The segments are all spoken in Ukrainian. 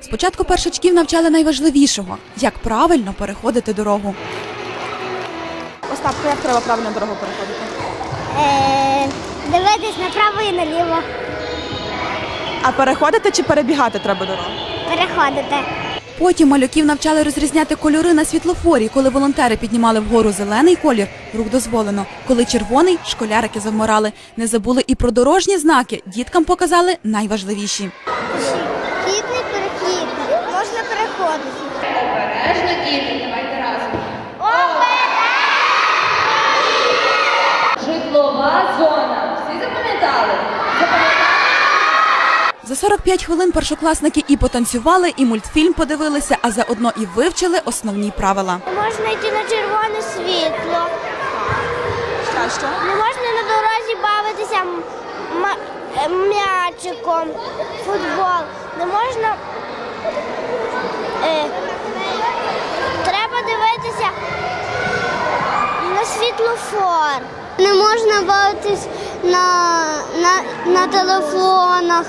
Спочатку першачків навчали найважливішого як правильно переходити дорогу. Остапко, як треба правильно дорогу переходити? Е, дивитись направо і наліво. А переходити чи перебігати треба дорогу? Переходити. Потім малюків навчали розрізняти кольори на світлофорі. Коли волонтери піднімали вгору зелений колір, рух дозволено. Коли червоний, школярики завмирали. Не забули і про дорожні знаки. Діткам показали найважливіші. Переходити. Обережно, діти, давайте разом. Житлова зона. Всі запам'ятали? За 45 хвилин першокласники і потанцювали, і мультфільм подивилися, а заодно і вивчили основні правила. Можна йти на червоне світло. що? Не можна на дорозі бавитися м'ячиком, футбол. Не можна. Е, треба дивитися на світлофор. Не можна бавитись на, на, на телефонах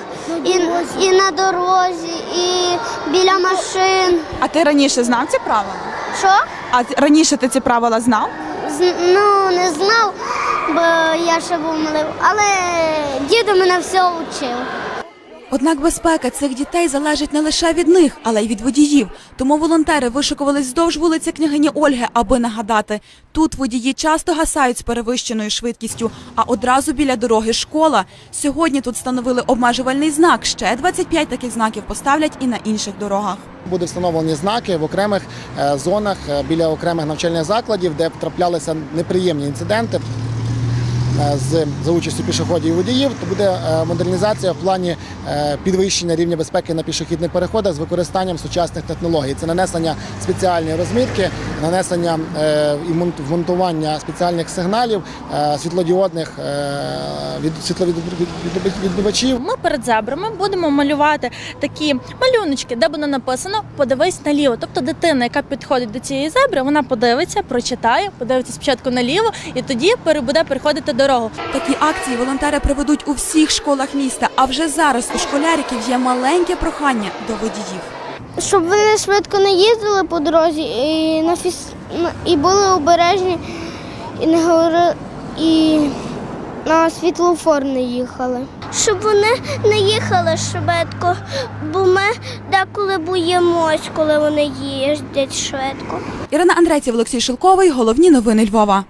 і, і на дорозі, і біля машин. А ти раніше знав ці правила? Що? А раніше ти ці правила знав? З- Ну, не знав, бо я ще був малим, але діду мене все вчив. Однак безпека цих дітей залежить не лише від них, але й від водіїв. Тому волонтери вишикувались вздовж вулиці княгині Ольги, аби нагадати, тут водії часто гасають з перевищеною швидкістю, а одразу біля дороги школа. Сьогодні тут встановили обмежувальний знак. Ще 25 таких знаків поставлять і на інших дорогах. Будуть встановлені знаки в окремих е, зонах е, біля окремих навчальних закладів, де траплялися неприємні інциденти з за участю пішоходів і водіїв. То буде е, модернізація в плані е, підвищення рівня безпеки на пішохідних переходах з використанням сучасних технологій. Це нанесення спеціальної розмітки, нанесення е, і монт- вмонтування спеціальних сигналів е, світлодіодних е, від світловідбивачів. Ми перед зебрами будемо малювати такі малюночки, де буде написано Подивись наліво. Тобто дитина, яка підходить до цієї зебри, вона подивиться, прочитає, подивиться спочатку наліво і тоді буде переходити дорогу. Такі акції волонтери проведуть у всіх школах міста. А вже зараз у школяриків є маленьке прохання до водіїв. Щоб вони швидко не їздили по дорозі і, на фіс... і були обережні, і не говорили, і на світлофор не їхали. Щоб вони не їхали швидко, бо ми деколи боїмось, коли вони їздять швидко. Ірина Андрейців, Олексій Шилковий. Головні новини Львова.